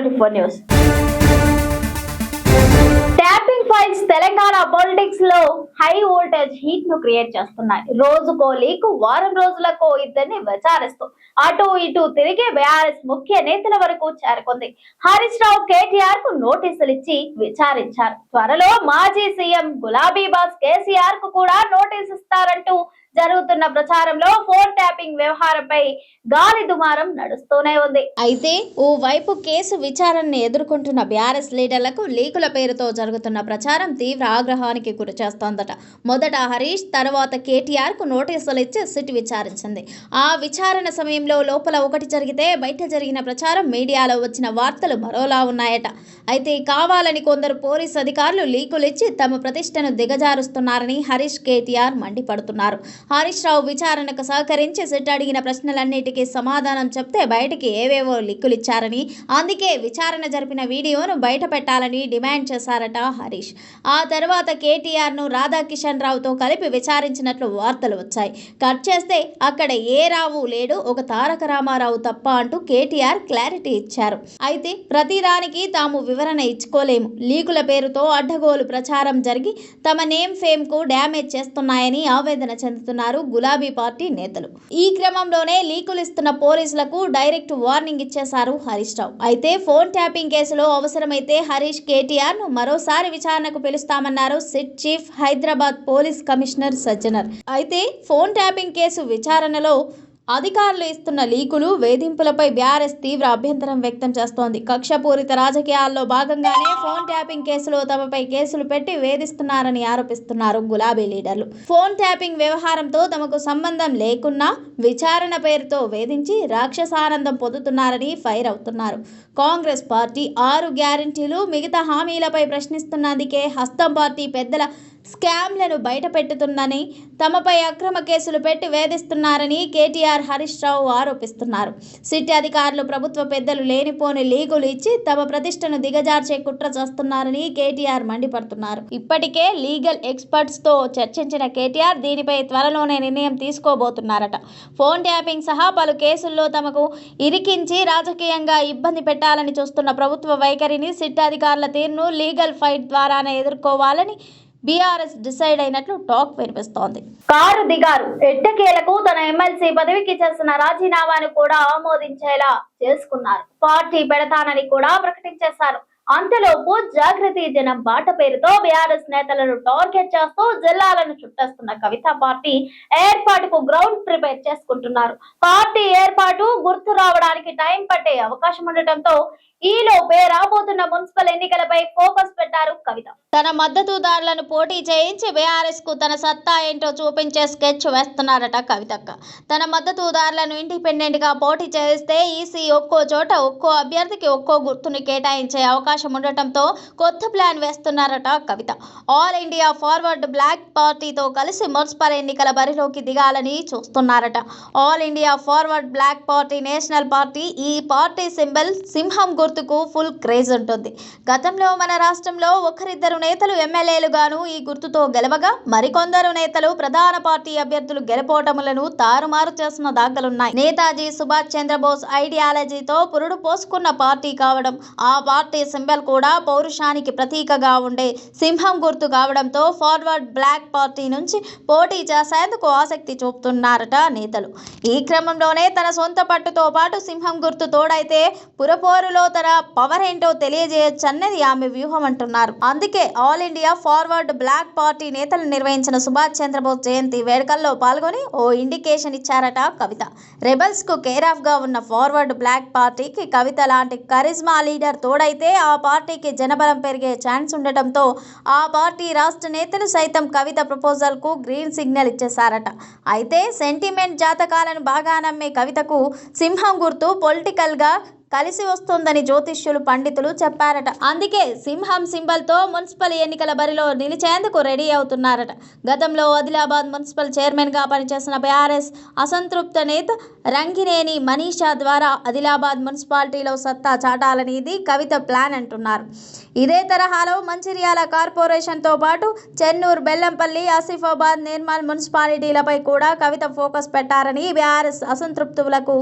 Twenty four news. Tapping files Telangana పాలిటిక్స్లో high voltage హీట్ను create చేస్తున్నాయి. రోజుకో లీకు వారం రోజులకు ఇద్దరిని విచారిస్తూ అటు ఇటు తిరిగి బీఆర్ఎస్ ముఖ్య నేతల వరకు చేరుకుంది. హరీష్ రావు కేటీఆర్కు నోటీసులు ఇచ్చి విచారించారు. త్వరలో మాజీ సీఎం గులాబీ బాస్ కేసీఆర్కు కూడా నోటీస్ ఇస్తారంటూ జరుగుతున్న ప్రచారంలో ఫోన్ ట్యాపింగ్ వ్యవహారంపై గాలి దుమారం నడుస్తూనే ఉంది. అయితే ఓ వైపు కేసు విచారణను ఎదుర్కొంటున్న బీఆర్ఎస్ లీడర్లకు లీకుల పేరుతో జరుగుతున్న ప్రచారం తీవ్ర ఆగ్రహానికి గురి చేస్తోందట మొదట హరీష్ తర్వాత కేటీఆర్కు నోటీసులు ఇచ్చి సిట్ విచారించింది. ఆ విచారణ సమయంలో లోపల ఒకటి జరిగితే బయట జరిగిన ప్రచారం మీడియాలో వచ్చిన వార్తలు మరోలా ఉన్నాయట. అయితే కావాలని కొందరు పోలీస్ అధికారులు లీకులు ఇచ్చి తమ ప్రతిష్టను దిగజారుస్తున్నారని హరీష్ కేటీఆర్ మండిపడుతున్నారు. హరీష్ రావు విచారణకు సహకరించి సిట్ అడిగిన ప్రశ్నలన్నిటికీ సమాధానం చెప్తే బయటికి ఏవేవో లీకులు ఇచ్చారని అందుకే విచారణ జరిపిన వీడియోను బయట పెట్టాలని డిమాండ్ చేశారట హరీష్. ఆ తర్వాత కేటీఆర్ను కిషన్ రావుతో కలిపి విచారించినట్లు వార్తలు వచ్చాయి. కట్ చేస్తే అక్కడ ఏ రావు లేడు ఒక తారక రామారావు తప్ప అంటూ కేటీఆర్ క్లారిటీ ఇచ్చారు. అయితే ప్రతిదానికి తాము వివరణ ఇచ్చుకోలేము. లీకుల పేరుతో అడ్డగోలు ప్రచారం జరిగి తమ నేమ్ ఫేమ్కు డ్యామేజ్ చేస్తున్నాయని ఆవేదన చెందుతున్నారు గులాబీ పార్టీ నేతలు. ఈ క్రమంలోనే లీకులు ఇస్తున్న పోలీసులకు డైరెక్ట్ వార్నింగ్ ఇచ్చేశారు హరీష్ రావు. అయితే ఫోన్ ట్యాపింగ్ కేసులో అవసరమైతే హరీష్ కేటీఆర్ను మరోసారి విచారణకు పిలుస్తామన్నారు SIT chief Hyderabad police commissioner Sajjanar. అయితే ఫోన్ ట్యాపింగ్ కేసు విచారణలో అధికారులు ఇస్తున్న లీకులు వేధింపులపై బీఆర్ఎస్ తీవ్ర అభ్యంతరం వ్యక్తం చేస్తోంది. కక్షపూరిత రాజకీయాల్లో భాగంగానే ఫోన్ ట్యాపింగ్ కేసులో తమపై కేసులు పెట్టి వేధిస్తున్నారని ఆరోపిస్తున్నారు గులాబీ లీడర్లు. ఫోన్ ట్యాపింగ్ వ్యవహారంతో తమకు సంబంధం లేకున్నా విచారణ పేరుతో వేధించి రాక్షసానందం పొందుతున్నారని ఫైర్ అవుతున్నారు. కాంగ్రెస్ పార్టీ ఆరు గ్యారంటీలు మిగతా హామీలపై ప్రశ్నిస్తున్నందుకే హస్తం పార్టీ పెద్దల స్కామ్లను బయటపెట్టుతుందని తమపై అక్రమ కేసులు పెట్టి వేధిస్తున్నారని కేటీఆర్ హరీష్ రావు ఆరోపిస్తున్నారు. సిట్ అధికారులు ప్రభుత్వ పెద్దలు లేనిపోని లీగులు ఇచ్చి తమ ప్రతిష్టను దిగజార్చే కుట్ర చేస్తున్నారని కేటీఆర్ మండిపడుతున్నారు. ఇప్పటికే లీగల్ ఎక్స్పర్ట్స్తో చర్చించిన కేటీఆర్ దీనిపై త్వరలోనే నిర్ణయం తీసుకోబోతున్నారట. ఫోన్ ట్యాపింగ్ సహా పలు కేసుల్లో తమకు ఇరికించి రాజకీయంగా ఇబ్బంది పెట్టాలని చూస్తున్న ప్రభుత్వ వైఖరిని సిట్ అధికారుల తీరును లీగల్ ఫైట్ ద్వారానే ఎదుర్కోవాలని బీఆర్ఎస్ డిసైడ్ అయినట్లు టాక్ వినిపిస్తోంది. కారు దిగారు. ఎట్టకేలకు తన ఎమ్మెల్సీ పదవికి చేసిన రాజీనామాను కూడా ఆమోదించేలా చేసుకున్నారు. పార్టీ పెడతానని కూడా ప్రకటించేశారు. అంతలోపు జాగృతి జనం బాట పేరుతో బీఆర్ఎస్ నేతలను టార్గెట్ చేస్తూ జిల్లాలను చుట్టేస్తున్న కవిత పార్టీ ఏర్పాటుకు గ్రౌండ్ ప్రిపేర్ చేసుకుంటున్నారు. పార్టీ ఏర్పాటు గుర్తు రావడానికి టైం పట్టే అవకాశం ఉండటంతో ఈ లోపే రాబోతున్న మున్సిపల్ ఎన్నికలపై ఫోకస్ పెట్టారు కవిత. తన మద్దతుదారులను పోటీ చేయించి బీఆర్ఎస్కు తన సత్తా ఏంటో చూపించే స్కెచ్ వేస్తున్నారట కవితక్క. తన మద్దతుదారులను ఇండిపెండెంట్గా పోటీ చేస్తే ఈసీ ఒక్కో చోట ఒక్కో అభ్యర్థికి ఒక్కో గుర్తుని కేటాయించే అవకాశం ఉండటంతో కొత్త plan వేస్తున్నారట Kavitha. All India forward bloc పార్టీతో కలిసి మున్సిపల్ ఎన్నికల బరిలోకి దిగాలని చూస్తున్నారట. All India forward bloc party national party ఈ పార్టీ సింబల్ సింహం గుర్తు గుర్తుకు ఫుల్ క్రేజ్ ఉంటుంది. గతంలో మన రాష్ట్రంలో ఒకరిద్దరు నేతలు ఎమ్మెల్యేలుగాను ఈ గుర్తుతో గెలవగా మరికొందరు నేతలు ప్రధాన పార్టీ అభ్యర్థులు గెలుపోవటములను తారుమారు చేసిన దాఖలున్నాయి. నేతాజీ సుభాష్ చంద్రబోస్ ఐడియాలజీతో పురుడు పోసుకున్న పార్టీ కావడం ఆ పార్టీ సింబల్ కూడా పౌరుషానికి ప్రతీకగా ఉండే సింహం గుర్తు కావడంతో ఫార్వర్డ్ బ్లాక్ పార్టీ నుంచి పోటీ చేసేందుకు ఆసక్తి చూపుతున్నారట నేతలు. ఈ క్రమంలోనే తన సొంత పట్టుతో పాటు సింహం గుర్తు తోడైతే పురపోరులో తన పవర్ ఏంటో తెలియజేయొచ్చన్నది ఆమె వ్యూహం అంటున్నారు. అందుకే all India forward bloc party నేతలు నిర్వహించిన సుభాష్ చంద్రబోస్ జయంతి వేడుకల్లో పాల్గొని ఓ ఇండికేషన్ ఇచ్చారట కవిత. రెబల్స్కు కేర్ ఆఫ్గా ఉన్న ఫార్వర్డ్ బ్లాక్ పార్టీకి కవిత లాంటి కరిజ్మా లీడర్ తోడైతే ఆ పార్టీకి జనబలం పెరిగే ఛాన్స్ ఉండటంతో ఆ పార్టీ రాష్ట్ర నేతలు సైతం కవిత ప్రపోజల్కు గ్రీన్ సిగ్నల్ ఇచ్చేశారట. అయితే సెంటిమెంట్ జాతకాలను బాగా నమ్మే కవితకు సింహం గుర్తు పొలిటికల్గా కలిసి వస్తుందని జ్యోతిష్యులు పండితులు చెప్పారట. అందుకే సింహం సింబల్తో మున్సిపల్ ఎన్నికల బరిలో నిలిచేందుకు రెడీ అవుతున్నారట. గతంలో ఆదిలాబాద్ మున్సిపల్ చైర్మన్గా పనిచేసిన బీఆర్ఎస్ అసంతృప్త నేత రంగినేని మనీషా ద్వారా ఆదిలాబాద్ మున్సిపాలిటీలో సత్తా చాటాలనేది కవిత ప్లాన్ అంటున్నారు. ఇదే తరహాలో మంచిర్యాల కార్పొరేషన్తో పాటు చెన్నూరు బెల్లంపల్లి ఆసిఫాబాద్ నిర్మల్ మున్సిపాలిటీలపై కూడా కవిత ఫోకస్ పెట్టారని బీఆర్ఎస్ అసంతృప్తులకు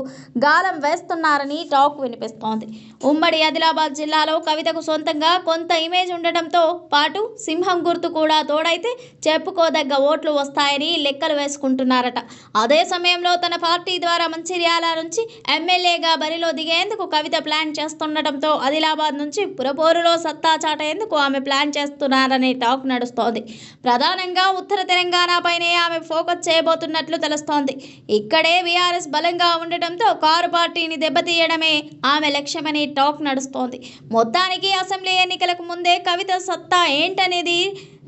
గాలం వేస్తున్నారని టాక్ విని వినిపిస్తోంది ఉమ్మడి ఆదిలాబాద్ జిల్లాలో కవితకు సొంతంగా కొంత ఇమేజ్ ఉండటంతో పాటు సింహం గుర్తు కూడా తోడైతే చెప్పుకోదగ్గ ఓట్లు వస్తాయని లెక్కలు వేసుకుంటున్నారట. అదే సమయంలో తన పార్టీ ద్వారా మంచిర్యాల నుంచి ఎమ్మెల్యేగా బరిలో దిగేందుకు కవిత ప్లాన్ చేస్తుండటంతో ఆదిలాబాద్ నుంచి పురపోరులో సత్తా చాటేందుకు ఆమె ప్లాన్ చేస్తున్నారనే టాక్ నడుస్తోంది. ప్రధానంగా ఉత్తర తెలంగాణపైనే ఆమె ఫోకస్ చేయబోతున్నట్లు తెలుస్తోంది. ఇక్కడే బీఆర్ఎస్ బలంగా ఉండటంతో కారు పార్టీని దెబ్బతీయడమే ఆమె లక్ష్యమని టాక్ నడుస్తోంది. మొత్తానికి అసెంబ్లీ ఎన్నికలకు ముందే కవిత సత్తా ఏంటనేది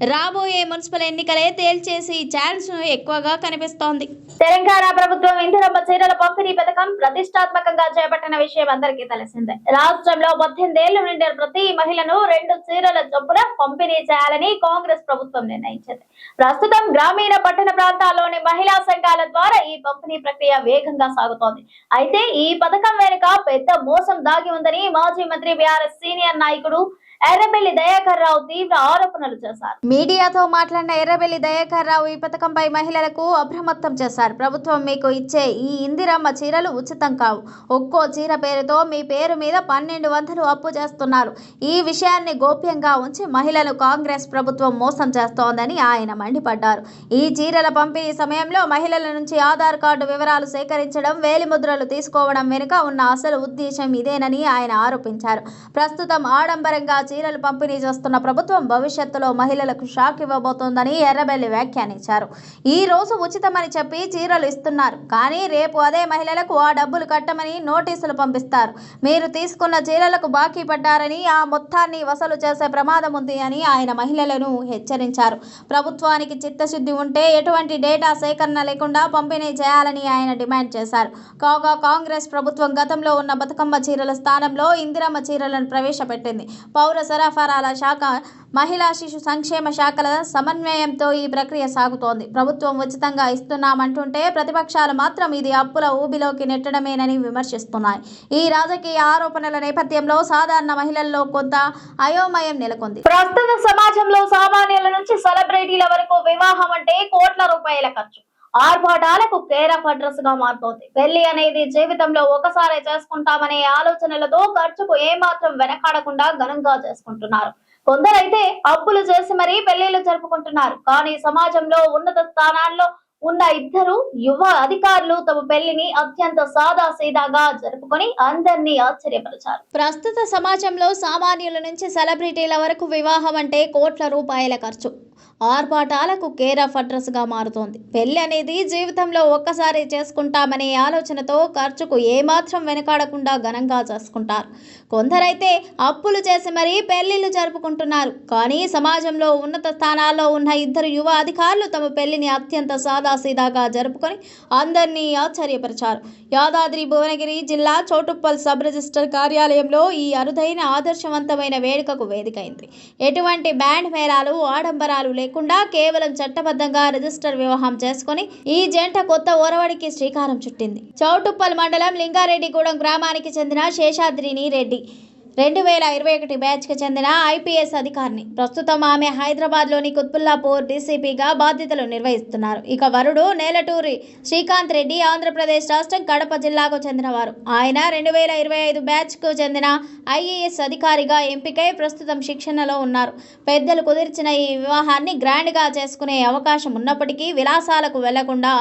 రాబోయే మున్సిపల్ ఎన్నికలే తేల్చేసి ఛాన్స్ ఎక్కువగా కనిపిస్తోంది. తెలంగాణ ప్రభుత్వం ఇంధనమ్మ చీరల పంపిణీ పథకం ప్రతిష్టాత్మకంగా చేపట్టిన విషయం అందరికీ తెలిసిందే. రాష్ట్రంలో పద్దెనిమిదేళ్ళ నుండి ప్రతి మహిళను రెండు చీరల చొప్పున పంపిణీ చేయాలని కాంగ్రెస్ ప్రభుత్వం నిర్ణయించింది. ప్రస్తుతం గ్రామీణ పట్టణ ప్రాంతాల్లోని మహిళా సంఘాల ద్వారా ఈ పంపిణీ ప్రక్రియ వేగంగా సాగుతోంది. అయితే ఈ పథకం వెనుక పెద్ద మోసం దాగి ఉందని మాజీ మంత్రి బీఆర్ఎస్ సీనియర్ నాయకుడు ఎర్రబెల్లి దయాకర్ రావు తీవ్ర ఆరోపణలు చేశారు. మీడియాతో మాట్లాడిన ఎర్రబెల్లి దయాకర్ రావు ఈ పథకంపై మహిళలకు అప్రమత్తం చేశారు. ప్రభుత్వం మీకు ఇచ్చే ఈ ఇందిరమ్మ చీరలు ఉచితం కావు. ఒక్కో చీర పేరుతో మీ పేరు మీద పన్నెండు వందలు అప్పు చేస్తున్నారు. ఈ విషయాన్ని గోప్యంగా ఉంచి మహిళలు కాంగ్రెస్ ప్రభుత్వం మోసం చేస్తోందని ఆయన మండిపడ్డారు. ఈ చీరల పంపిణీ సమయంలో మహిళల నుంచి ఆధార్ కార్డు వివరాలు సేకరించడం వేలిముద్రలు తీసుకోవడం వెనుక ఉన్న అసలు ఉద్దేశం ఇదేనని ఆయన ఆరోపించారు. ప్రస్తుతం ఆడంబరంగా చీరలు పంపిణీ చేస్తున్న ప్రభుత్వం భవిష్యత్తులో మహిళలకు షాక్ ఇవ్వబోతోందని ఎర్రబెల్లి వ్యాఖ్యానించారు. ఈ రోజు ఉచితమని చెప్పి చీరలు ఇస్తున్నారు. కానీ రేపు అదే మహిళలకు ఆ డబ్బులు కట్టమని నోటీసులు పంపిస్తారు. మీరు తీసుకున్న చీరలకు బాకీ పడ్డారని ఆ మొత్తాన్ని వసూలు చేసే ప్రమాదం ఉంది అని ఆయన మహిళలను హెచ్చరించారు. ప్రభుత్వానికి చిత్తశుద్ధి ఉంటే ఎటువంటి డేటా సేకరణ లేకుండా పంపిణీ చేయాలని ఆయన డిమాండ్ చేశారు. కాగా కాంగ్రెస్ ప్రభుత్వం గతంలో ఉన్న బతుకమ్మ చీరల స్థానంలో ఇందిరమ్మ చీరలను ప్రవేశపెట్టింది. పౌర సరఫరాల శాఖ మహిళా శిశు సంక్షేమ శాఖల సమన్వయంతో ఈ ప్రక్రియ సాగుతోంది. ప్రభుత్వం ఉచితంగా ఇస్తున్నామంటుంటే ప్రతిపక్షాలు మాత్రం ఇది అప్పుల ఊబిలోకి నెట్టడమేనని విమర్శిస్తున్నాయి. ఈ రాజకీయ ఆరోపణల నేపథ్యంలో సాధారణ మహిళల్లో కొంత అయోమయం నెలకొంది. ప్రస్తుత సమాజంలో సామాన్యుల నుంచి సెలబ్రిటీల వరకు వివాహం అంటే కోట్ల రూపాయల ఖర్చు. ఆర్భాటాలకు కేర్ ఆఫ్ అడ్రస్గా మారుతోంది. పెళ్ళి అనేది జీవితంలో ఒకసారి చేసుకుంటామనే ఆలోచనలతో ఖర్చుకు ఏమాత్రం వెనకాడకుండా ఘనంగా చేసుకుంటున్నారు. కొందరైతే అప్పులు చేసి మరీ పెళ్ళిళ్ళు జరుపుకుంటున్నారు. కానీ సమాజంలో ఉన్నత స్థానాల్లో ఉన్న ఇద్దరు యువ అధికారులు తమ పెళ్ళిని అత్యంత సాదా సీదాగా జరుపుకొని అందరినీ ఆశ్చర్యపరిచారు. ప్రస్తుత సమాజంలో సామాన్యుల నుంచి సెలబ్రిటీల వరకు వివాహం అంటే కోట్ల రూపాయల ఖర్చు. ఆర్భాటాలకు కేర్ ఆఫ్ అడ్రస్గా మారుతోంది. పెళ్ళి అనేది జీవితంలో ఒక్కసారి చేసుకుంటామనే ఆలోచనతో ఖర్చుకు ఏమాత్రం వెనకాడకుండా ఘనంగా చేసుకుంటారు. కొందరైతే అప్పులు చేసి మరీ పెళ్ళిళ్ళు జరుపుకుంటున్నారు. కానీ సమాజంలో ఉన్నత స్థానాల్లో ఉన్న ఇద్దరు యువ అధికారులు తమ పెళ్ళిని అత్యంత సాదాసీదాగా జరుపుకొని అందరినీ ఆశ్చర్యపరిచారు. యాదాద్రి భువనగిరి జిల్లా చోటుప్పల్ సబ్ రిజిస్టర్ కార్యాలయంలో ఈ అరుదైన ఆదర్శవంతమైన వేడుకకు వేదికైంది. ఎటువంటి బ్యాండ్ మేళాలు ఆడంబరాలు లేకుండా కేవలం చట్టబద్ధంగా రిజిస్టర్ వివాహం చేసుకుని ఈ జంట కొత్త ఒరవడికి శ్రీకారం చుట్టింది. చౌటుప్పల్ మండలం లింగారెడ్డిగూడెం గ్రామానికి చెందిన శేషాద్రిని రెడ్డి. రెండు వేల ఇరవై ఒకటి బ్యాచ్కి చెందిన ఐపీఎస్ అధికారిని. ప్రస్తుతం ఆమె హైదరాబాద్లోని కుత్బుల్లాపూర్ డీసీపీగా బాధ్యతలు నిర్వహిస్తున్నారు. ఇక వరుడు నేలటూరి శ్రీకాంత్ రెడ్డి ఆంధ్రప్రదేశ్ రాష్ట్రం కడప జిల్లాకు చెందినవారు. ఆయన రెండు వేల ఇరవై ఐదు బ్యాచ్కు చెందిన ఐఏఎస్ అధికారిగా ఎంపికై ప్రస్తుతం శిక్షణలో ఉన్నారు. పెద్దలు కుదిర్చిన ఈ వివాహాన్ని గ్రాండ్గా చేసుకునే అవకాశం ఉన్నప్పటికీ విలాసాలకు వెళ్ళకుండా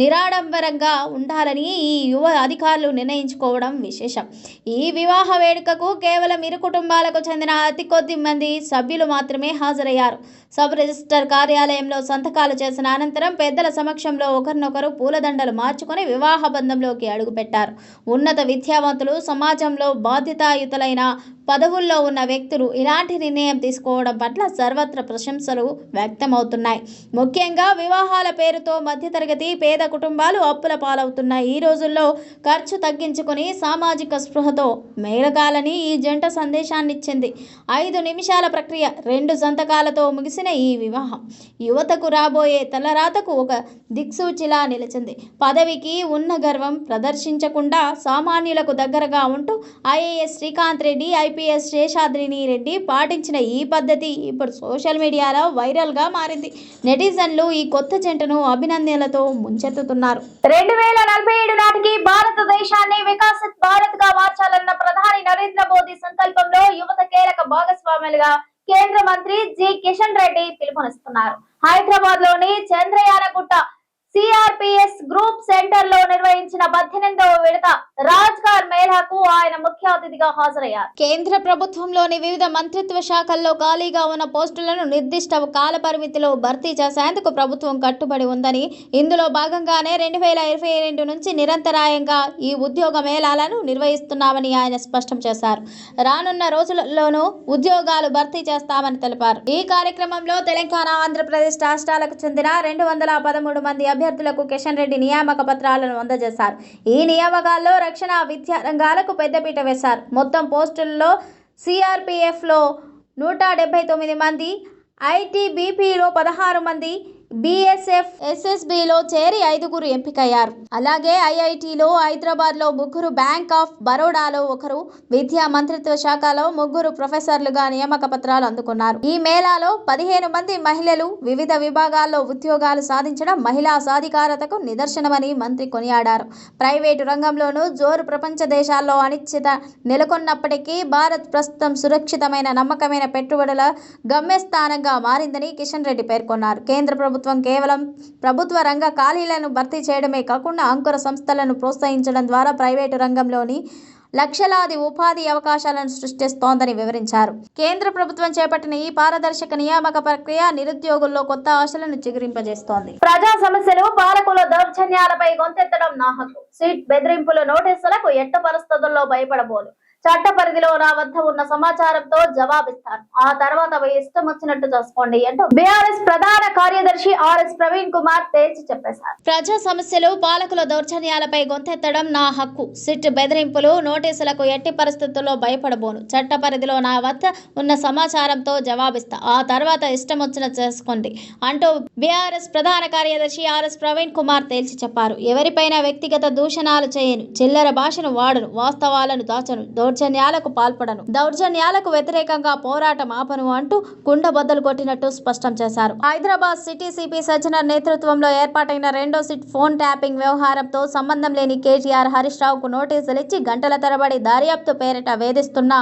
నిరాడంబరంగా ఉండాలని ఈ యువ అధికారులు నిర్ణయించుకోవడం విశేషం. ఈ వివాహ వేడుకకు కేవలం ఇరు కుటుంబాలకు చెందిన అతి కొద్ది మంది సభ్యులు మాత్రమే హాజరయ్యారు. సబ్ రిజిస్టర్ కార్యాలయంలో సంతకాలు చేసిన అనంతరం పెద్దల సమక్షంలో ఒకరినొకరు పూలదండలు మార్చుకొని వివాహ బంధంలోకి అడుగుపెట్టారు. ఉన్నత విద్యావంతులు సమాజంలో బాధ్యతాయుతులైన పదవుల్లో ఉన్న వ్యక్తులు ఇలాంటి నిర్ణయం తీసుకోవడం పట్ల సర్వత్ర ప్రశంసలు వ్యక్తమవుతున్నాయి. ముఖ్యంగా వివాహాల పేరుతో మధ్యతరగతి పేద కుటుంబాలు అప్పుల పాలవుతున్న ఈ రోజుల్లో ఖర్చు తగ్గించుకొని సామాజిక స్పృహతో మేలగాలని ఈ జంట సందేశాన్నిచ్చింది. ఐదు నిమిషాల ప్రక్రియ రెండు సంతకాలతో ముగిసిన ఈ వివాహం యువతకు రాబోయే తలరాతకు ఒక దిక్సూచిలా నిలిచింది. పదవికి ఉన్న గర్వం ప్రదర్శించకుండా సామాన్యులకు దగ్గరగా ఉంటూ IAS Srikanth Reddy IP IPS Seshadrini Reddy పాటించిన ఈ పద్ధతి ఇప్పుడు సోషల్ మీడియాలో వైరల్గా మారింది. నెటిజన్లు ఈ కొత్త జంటను అభినందనలతో ముంచెత్తుతున్నారు. రెండు వేల నలభై ఏడు నాటికి భారతదేశాన్ని వికాసిత్ భారత్గా మార్చాలన్న ప్రధాని నరేంద్ర మోదీ సంకల్పంలో యువత కీలక భాగస్వాములుగా కేంద్ర మంత్రి జి కిషన్ రెడ్డి పిలుపునిస్తున్నారు. హైదరాబాద్లోని చంద్రయానగుట్ట సిఆర్పిఎస్ గ్రూప్ సెంటర్లో నిర్వహించిన పద్దెనిమిదవ విడత రాజ్గార్ మేళాకు ఆయన ముఖ్య అతిథిగా హాజరయ్యారు. కేంద్ర ప్రభుత్వంలోని వివిధ మంత్రిత్వ శాఖల్లో ఖాళీగా ఉన్న పోస్టులను నిర్దిష్ట కాల పరిమితిలో భర్తీ చేసేందుకు ప్రభుత్వం కట్టుబడి ఉందని ఇందులో భాగంగానే రెండు వేల ఇరవై రెండు నుంచి నిరంతరాయంగా ఈ ఉద్యోగ మేళాలను నిర్వహిస్తున్నామని ఆయన స్పష్టం చేశారు. రానున్న రోజులలోనూ ఉద్యోగాలు భర్తీ చేస్తామని తెలిపారు. ఈ కార్యక్రమంలో తెలంగాణ ఆంధ్రప్రదేశ్ రాష్ట్రాలకు చెందిన రెండు వందల పదమూడు మంది అభ్యర్థులకు కిషన్ రెడ్డి నియామక పత్రాలను అందజేశారు. ఈ నియామకాల్లో రక్షణ విద్యా రంగాలకు పెద్దపీట వేశారు. మొత్తం పోస్టుల్లో సిఆర్పిఎఫ్లో నూట డెబ్బై తొమ్మిది మంది ఐటీబీపీలో పదహారు మంది బీఎస్ఎఫ్ ఎస్ఎస్బిలో చేరి ఐదుగురు ఎంపికయ్యారు. అలాగే ఐఐటిలో హైదరాబాద్లో ముగ్గురు బ్యాంక్ ఆఫ్ బరోడాలో ఒకరు విద్యా మంత్రిత్వ శాఖలో ముగ్గురు ప్రొఫెసర్లుగా నియామక పత్రాలు అందుకున్నారు. ఈ మేళాలో పదిహేను మంది మహిళలు వివిధ విభాగాల్లో ఉద్యోగాలు సాధించడం మహిళా సాధికారతకు నిదర్శనమని మంత్రి కొనియాడారు. ప్రైవేటు రంగంలోనూ జోరు ప్రపంచ దేశాల్లో అనిశ్చిత నెలకొన్నప్పటికీ భారత్ ప్రస్తుతం సురక్షితమైన నమ్మకమైన పెట్టుబడుల గమ్యస్థానంగా మారిందని కిషన్ రెడ్డి పేర్కొన్నారు. కేంద్ర ప్రభుత్వం కేవలం ప్రభుత్వ రంగ ఖాళీలను భర్తీ చేయడమే కాకుండా అంకుర సంస్థలను ప్రోత్సహించడం ద్వారా ప్రైవేటు రంగంలోని లక్షలాది ఉపాధి అవకాశాలను సృష్టిస్తోందని వివరించారు. కేంద్ర ప్రభుత్వం చేపట్టిన ఈ పారదర్శక నియామక ప్రక్రియ నిరుద్యోగుల్లో కొత్త ఆశలను చిగురింపజేస్తోంది. ప్రజా సమస్యలు పాలకుల దౌర్జన్యాలపై గొంతెత్తడం నా హక్కు సీట్ బెదిరింపుల నోటీసులకు ఎట్ట పరిస్థితుల్లో భయపడబోలు. చట్ట పరిధిలో నా వద్ద ఉన్న సమాచారంతో జవాబిస్తాను. ఆ తర్వాత ఇష్టం వచ్చినట్టు చూసుకోండి అంటూ బీఆర్ఎస్ ప్రధాన కార్యదర్శి ఆర్ఎస్ ప్రవీణ్ కుమార్ తేల్చి చెప్పేశారు. ప్రజా సమస్యలు పాలకుల దౌర్జన్యాలపై గొంతెత్తడం నా హక్కు. సిట్ బెదిరింపులు నోటీసులకు ఎట్టి పరిస్థితుల్లో భయపడబోను. చట్ట పరిధిలో నా వద్ద ఉన్న సమాచారంతో జవాబిస్తా. ఆ తర్వాత ఇష్టం వచ్చిన చేసుకోండి అంటూ బీఆర్ఎస్ ప్రధాన కార్యదర్శి ఆర్ఎస్ ప్రవీణ్ కుమార్ తేల్చి చెప్పారు. ఎవరిపైన వ్యక్తిగత దూషణాలు చేయను. చిల్లర భాషను వాడను. వాస్తవాలను దాచను. దౌర్జన్యాలకు పాల్పడను. దౌర్జన్యాలకు వ్యతిరేకంగా పోరాటం ఆపను అంటూ కుండబద్దలు కొట్టినట్టు స్పష్టం చేశారు. హైదరాబాద్ సిటీ సిపి సజ్జనర్ నేతృత్వంలో ఏర్పాటైన రెండో సిట్ ఫోన్ ట్యాపింగ్ వ్యవహారంతో సంబంధం లేని కేటీఆర్ హరీష్ రావుకు నోటీసులు ఇచ్చి గంటల తరబడి దర్యాప్తు పేరిట వేధిస్తున్న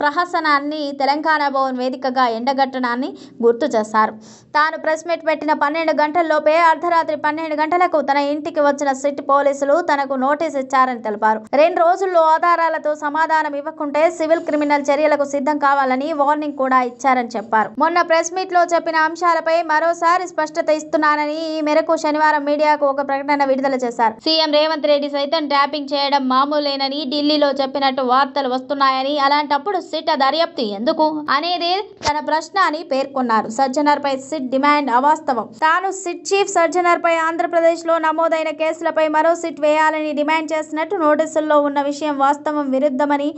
ప్రహసనాన్ని తెలంగాణ భవన్ వేదికగా ఎండగట్టడాన్ని గుర్తు చేశారు. తాను ప్రెస్ మీట్ పెట్టిన పన్నెండు గంటల్లోపే అర్ధరాత్రి పన్నెండు గంటలకు తన ఇంటికి వచ్చిన సిట్ పోలీసులు తనకు నోటీస్ ఇచ్చారని తెలిపారు. రెండు రోజుల్లో ఆధారాలతో సమాధానం ఇవ్వకుంటే సివిల్ క్రిమినల్ చర్యలకు సిద్ధం కావాలని వార్నింగ్ కూడా ఇచ్చారని చెప్పారు. మొన్న ప్రెస్ మీట్లో చెప్పిన అంశాలపై మరోసారి స్పష్టత ఇస్తున్నానని ఈ మేరకు శనివారం మీడియాకు ఒక ప్రకటన విడుదల చేశారు. సీఎం రేవంత్ రెడ్డి సైతం ట్యాపింగ్ చేయడం మామూలేనని ఢిల్లీలో చెప్పినట్టు వార్తలు వస్తున్నాయని అలాంటప్పుడు సిట్ దర్యాప్తు ఎందుకు అనేది తన ప్రశ్న అని పేర్కొన్నారు. సజ్జనర్ పై సిట్ డిమాండ్ అవాస్తవం. తాను సిట్ చీఫ్ సర్జనర్ పై ఆంధ్రప్రదేశ్లో నమోదైన కేసులపై మరో సిట్ వేయాలని డిమాండ్ చేసినట్టు నోటీసుల్లో ఉన్న విషయం వాస్తవం విరుద్ధమని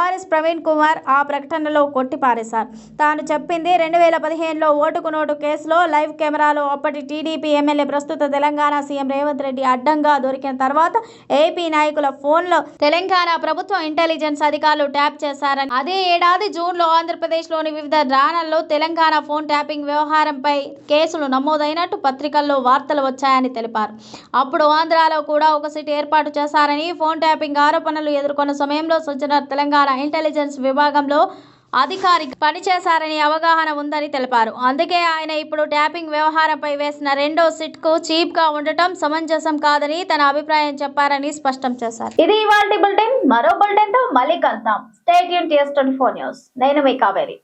ఆర్ఎస్ ప్రవీణ్ కుమార్ ఆ ప్రకటనలో కొట్టిపారేశారు. తాను చెప్పింది రెండు వేల పదిహేనులో ఓటుకు నోటు కేసులో లైవ్ కెమెరాలో అప్పటి టీడీపీ ఎమ్మెల్యే ప్రస్తుత తెలంగాణ సీఎం రేవంత్ రెడ్డి అడ్డంగా దొరికిన తర్వాత ఏపీ నాయకుల ఫోన్లో తెలంగాణ ప్రభుత్వం ఇంటెలిజెన్స్ అధికారులు ట్యాప్ చేశారని అదే ఏడాది జూన్లో ఆంధ్రప్రదేశ్లోని వివిధ రాణాల్లో తెలంగాణ ఫోన్ ట్యాపింగ్ వ్యవహారంపై కేసులు నమోదైనట్టు పత్రికల్లో వార్తలు వచ్చాయని తెలిపారు. అప్పుడు ఆంధ్రాలో కూడా ఒక సిటీ ఏర్పాటు చేశారని ఫోన్ ట్యాపింగ్ ఆరోపణలు ఎదుర్కొన్న సమయంలో సజ్జనర్ తెలంగాణ ఇంటెలిజెన్స్ విభాగంలో అధికారి పనిచేశారని అవగాహన ఉందని తెలిపారు. అందుకే ఆయన ఇప్పుడు ట్యాపింగ్ వ్యవహారంపై వేసిన రెండో సిట్కు చీప్గా ఉండటం సమంజసం కాదని తన అభిప్రాయం చెప్పారని స్పష్టం చేశారు. ఇది ఇవాళ బులెటిన్. మరో బులెటిన్తో మళ్ళీ కలుద్దాం. స్టేట్ యూన్ టీఎస్ ట్వంటీ ఫోర్ న్యూస్ నేను మీ కావేరి.